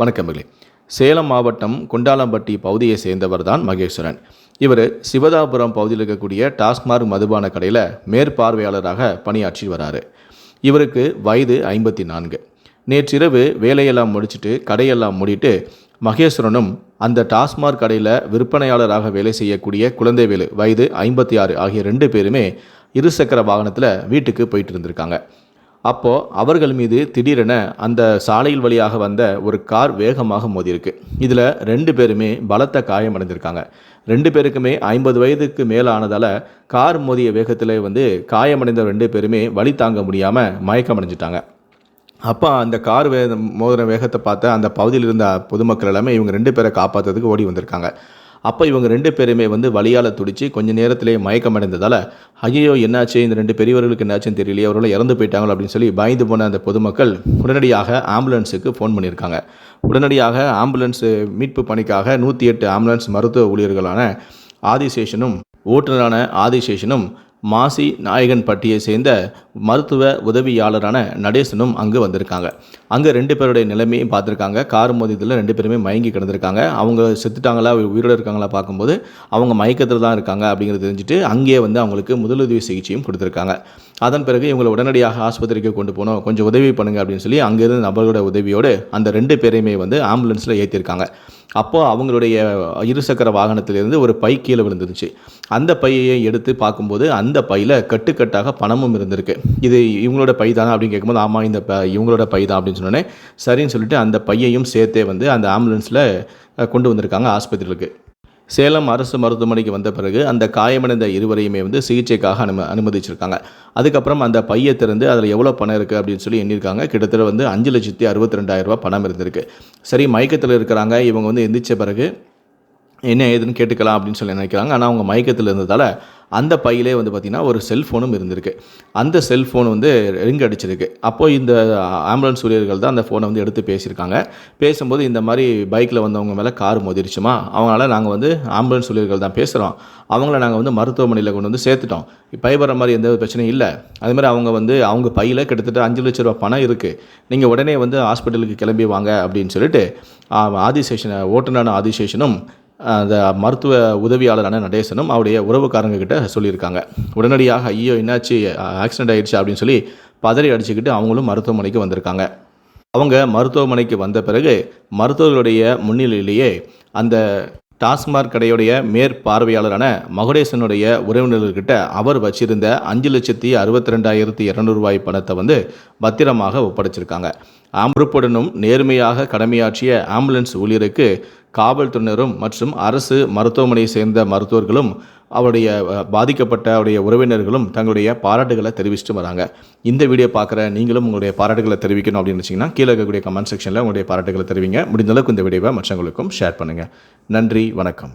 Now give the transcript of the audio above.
வணக்கங்களே சேலம் மாவட்டம் குண்டாலம்பட்டி பகுதியை சேர்ந்தவர் தான் மகேஸ்வரன். இவர் சிவதாபுரம் பகுதியில் இருக்கக்கூடிய டாஸ்மார்க் மதுபான கடையில் மேற்பார்வையாளராக பணியாற்றி வராரு. இவருக்கு வயது ஐம்பத்தி நான்கு நேற்றிரவு வேலையெல்லாம் முடிச்சிட்டு கடையெல்லாம் மூடிட்டு மகேஸ்வரனும் அந்த டாஸ்மார்க் கடையில் விற்பனையாளராக வேலை செய்யக்கூடிய குழந்தைவேலு வயது ஐம்பத்தி ஆறு ஆகிய ரெண்டு பேருமே இருசக்கர வாகனத்தில் வீட்டுக்கு போயிட்டு இருந்திருக்காங்க. அப்போது அவர்கள் மீது திடீரென அந்த சாலையில் வழியாக வந்த ஒரு கார் வேகமாக மோதியிருக்கு. இதில் ரெண்டு பேருமே பலத்த காயம் அடைஞ்சிருக்காங்க ரெண்டு பேருக்குமே ஐம்பது வயதுக்கு மேலே ஆனதால் கார் மோதிய வேகத்தில் வந்து காயமடைந்த ரெண்டு பேருமே வழி தாங்க முடியாமல் மயக்கம் அடைஞ்சிட்டாங்க அப்போ அந்த கார் வே மோதிர வேகத்தை பார்த்த அந்த பகுதியில் இருந்த பொதுமக்கள் எல்லாமே இவங்க ரெண்டு பேரை காப்பாற்றுறதுக்கு ஓடி வந்திருக்காங்க. அப்போ இவங்க ரெண்டு பேருமே வந்து வழியால் துடிச்சு கொஞ்ச நேரத்திலே மயக்கமடைந்ததால் ஐயோ என்னாச்சு? இந்த ரெண்டு பெரியவர்களுக்கு என்னாச்சுன்னு தெரியலையே அவர்கள் இறந்து போயிட்டாங்களோ அப்படின்னு சொல்லி பயந்து போன அந்த பொதுமக்கள் உடனடியாக ஆம்புலன்ஸுக்கு ஃபோன் பண்ணியிருக்காங்க. உடனடியாக ஆம்புலன்ஸ் மீட்பு பணிக்காக நூற்றி எட்டு ஆம்புலன்ஸ் மருத்துவ ஊழியர்களான ஆதிசேஷனும் ஓட்டுநரான ஆதிசேஷனும் மாசி நாயகன்பட்டியை சேர்ந்த மருத்துவ உதவியாளரான நடேசனும் அங்கு வந்திருக்காங்க. அங்கே ரெண்டு பேருடைய நிலைமையும் பார்த்துருக்காங்க. கார் மோதியத்தில் ரெண்டு பேருமே மயங்கி கிடந்திருக்காங்க. அவங்க செத்துட்டாங்களா உயிரோடு இருக்காங்களா பார்க்கும்போது அவங்க மயக்கத்தில் தான் இருக்காங்க அப்படிங்கிறது தெரிஞ்சுட்டு அங்கேயே வந்து அவங்களுக்கு முதலுதவி சிகிச்சையும் கொடுத்துருக்காங்க. அதன் பிறகு இவங்களை உடனடியாக ஆஸ்பத்திரிக்கு கொண்டு போனோம். கொஞ்சம் உதவி பண்ணுங்க அப்படின்னு சொல்லி அங்கேருந்து நபர்களோட உதவியோடு அந்த ரெண்டு பேரையுமே வந்து ஆம்புலன்ஸில் ஏற்றிருக்காங்க அப்போது அவங்களுடைய இருசக்கர வாகனத்திலிருந்து ஒரு பை கீழே விழுந்துருச்சு. அந்த பையை எடுத்து பார்க்கும்போது அந்த பையில் கட்டுக்கட்டாக பணமும் இருந்திருக்கு. இது இவங்களோட பை தானே அப்படின்னு கேட்கும்போது ஆமாம் இந்த ப இவங்களோட பை தான் அப்படின்னு சொன்னோன்னே சரின்னு சொல்லிட்டு அந்த பையையும் சேர்த்தே வந்து அந்த ஆம்புலன்ஸில் கொண்டு வந்திருக்காங்க ஆஸ்பத்திரிக்கு சேலம் அரசு மருத்துவமனைக்கு வந்த பிறகு அந்த காயமடைந்த இருவரையுமே வந்து சிகிச்சைக்காக அனும அனுமதிச்சிருக்காங்க. அதுக்கப்புறம் அந்த பையை திறந்து அதில் எவ்வளோ பணம் இருக்குது அப்படின்னு சொல்லி எண்ணியிருக்காங்க. கிட்டத்தட்ட வந்து அஞ்சு லட்சத்தி அறுபத்தி ரெண்டாயிரம் பணம் இருந்திருக்கு. சரி மயக்கத்தில் இருக்கிறாங்க. இவங்க வந்து எந்திரிச்ச பிறகு என்ன ஏதுன்னு கேட்டுக்கலாம் அப்படின்னு சொல்லி நினைக்கிறாங்க. ஆனால் அவங்க மயக்கத்தில் இருந்ததால் அந்த பையிலே வந்து பார்த்திங்கன்னா ஒரு செல்ஃபோனும் இருந்திருக்கு. அந்த செல்ஃபோன் வந்து ரிங் அடிச்சிருக்கு. அப்போது இந்த ஆம்புலன்ஸ் ஊழியர்கள் தான் அந்த ஃபோனை வந்து எடுத்து பேசியிருக்காங்க. பேசும்போது இந்த மாதிரி பைக்கில் வந்தவங்க மேலே கார் மோதிருச்சுமா? அவங்களால நாங்கள் வந்து ஆம்புலன்ஸ் ஊழியர்கள் தான் பேசுகிறோம் அவங்கள நாங்கள் வந்து மருத்துவமனையில் கொண்டு வந்து சேர்த்துட்டோம். பயப்படுற மாதிரி எந்த ஒரு பிரச்சனையும் இல்லை. அதுமாதிரி அவங்க வந்து அவங்க பையில் கிட்டத்தட்ட அஞ்சு லட்ச ரூபா பணம் இருக்குது நீங்கள் உடனே வந்து ஹாஸ்பிட்டலுக்கு கிளம்பி வாங்க அப்படின்னு சொல்லிட்டு ஆதிசேஷனை ஓட்டுநரான ஆதிசேஷனும் அந்த மருத்துவ உதவியாளரான நடேசனும் அவருடைய உறவுக்காரங்க கிட்ட சொல்லியிருக்காங்க. உடனடியாக ஐயோ என்னாச்சு? ஆக்சிடென்ட் ஆயிடுச்சு அப்படின்னு சொல்லி பதறி அடிச்சுக்கிட்டு அவங்களும் மருத்துவமனைக்கு வந்திருக்காங்க. அவங்க மருத்துவமனைக்கு வந்த பிறகு மருத்துவர்களுடைய முன்னிலையிலேயே அந்த டாஸ்மார்க் கடையுடைய மேற்பார்வையாளரான மகுடேசனுடைய உறவினர்கிட்ட அவர் வச்சிருந்த அஞ்சு லட்சத்தி அறுபத்தி ரெண்டாயிரத்தி இரநூறுவாய் ரூபாய் பணத்தை வந்து பத்திரமாக ஒப்படைச்சிருக்காங்க. ஆம்பருப்புடனும் நேர்மையாக கடமையாற்றிய ஆம்புலன்ஸ் ஊழியருக்கு காவல்துறையினரும் மற்றும் அரசு மருத்துவமனையை சேர்ந்த மருத்துவர்களும் அவருடைய பாதிக்கப்பட்ட அவருடைய உறவினர்களும் தங்களுடைய பாராட்டுகளை தெரிவிச்சுட்டு வராங்க. இந்த வீடியோ பார்க்குற நீங்களும் உங்களுடைய பாராட்டுகளை தெரிவிக்கணும் அப்படின்னு நினச்சிங்கன்னா கீழே இருக்கக்கூடிய கமெண்ட் செக்ஷனில் உங்களுடைய பாராட்டுகளை தெரிவிங்க. முடிந்தளவுக்கு இந்த வீடியோவை மற்றவங்களுக்கும் ஷேர் பண்ணுங்கள் நன்றி வணக்கம்.